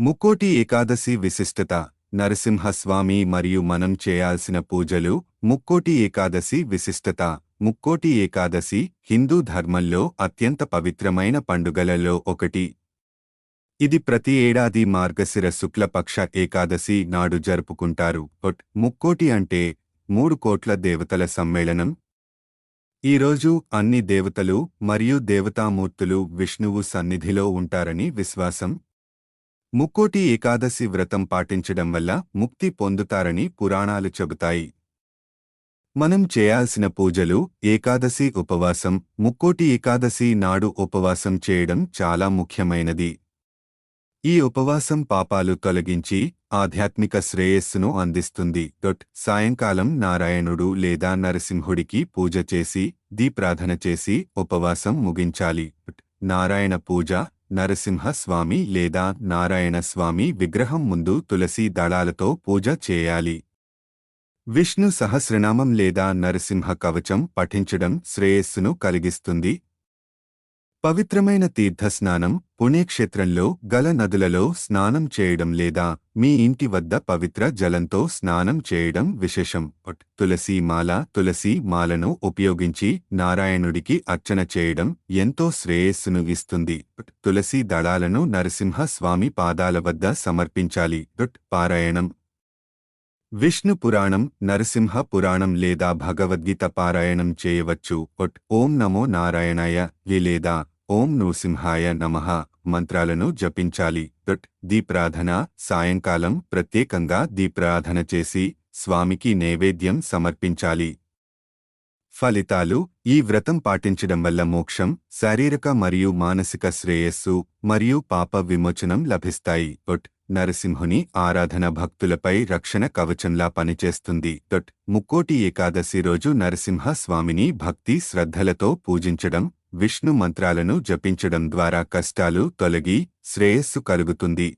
ముక్కోటి ఏకాదశి విశిష్టత నరసింహస్వామి మరియు మనం చేయాల్సిన పూజలు ముక్కోటి ఏకాదశి విశిష్టత. ముక్కోటి ఏకాదశి హిందూ ధర్మంలో అత్యంత పవిత్రమైన పండుగలలో ఒకటి. ఇది ప్రతి ఏడాది మార్గశిర శుక్లపక్ష ఏకాదశి నాడు జరుపుకుంటారు. ముక్కోటి అంటే మూడు కోట్ల దేవతల సమ్మేళనం. ఈరోజు అన్ని దేవతలు మరియు దేవతామూర్తులు విష్ణువు సన్నిధిలో ఉంటారని విశ్వాసం. ముక్కోటి ఏకాదశి వ్రతం పాటించడం వల్ల ముక్తి పొందుతారని పురాణాలు చెబుతాయి. మనం చేయాల్సిన పూజలు ఏకాదశి ఉపవాసం ముక్కోటి ఏకాదశి నాడు ఉపవాసం చేయడం చాలా ముఖ్యమైనది. ఈ ఉపవాసం పాపాలు తొలగించి ఆధ్యాత్మిక శ్రేయస్సును అందిస్తుంది. డొట్ సాయంకాలం నారాయణుడు లేదా నరసింహుడికి పూజ చేసి దీప్రాధన చేసి ఉపవాసం ముగించాలి. నారాయణ పూజ నరసింహ స్వామి లేదా నారాయణ స్వామి విగ్రహం ముందు తులసి దళాలతో పూజ చేయాలి. విష్ణు సహస్రనామం లేదా నరసింహ కవచం పఠించడం శ్రేయస్సును కలిగిస్తుంది. పవిత్రమైన తీర్థస్నానం పుణ్యక్షేత్రంలో గల నదులలో స్నానం చేయడం లేదా మీ ఇంటి వద్ద పవిత్ర జలంతో స్నానం చేయడం విశేషం. తులసి మాల తులసి మాలను ఉపయోగించి నారాయణుడికి అర్చన చేయడం ఎంతో శ్రేయస్సును ఇస్తుంది. తులసి దళాలను నరసింహ స్వామి పాదాల వద్ద సమర్పించాలి. పారాయణం విష్ణు పురాణం నరసింహ పురాణం లేదా భగవద్గీత పారాయణం చేయవచ్చు. ఒట్ ఓం నమో నారాయణాయ వి లేదా ఓం నృసింహాయ నమః మంత్రాలను జపించాలి. డొట్ దీప్రాధన సాయంకాలం ప్రత్యేకంగా దీప్రాధన చేసి స్వామికి నైవేద్యం సమర్పించాలి. ఫలితాలు ఈ వ్రతం పాటించడం వల్ల మోక్షం శారీరక మరియు మానసిక శ్రేయస్సు మరియు పాప విమోచనం లభిస్తాయి. ఒట్ నరసింహుని ఆరాధన భక్తులపై రక్షణ కవచంలా పనిచేస్తుంది. దట్ ముక్కోటి ఏకాదశి రోజు నరసింహ స్వామిని భక్తి శ్రద్ధలతో పూజించడం విష్ణు మంత్రాలను జపించడం ద్వారా కష్టాలు తొలగి శ్రేయస్సు కలుగుతుంది.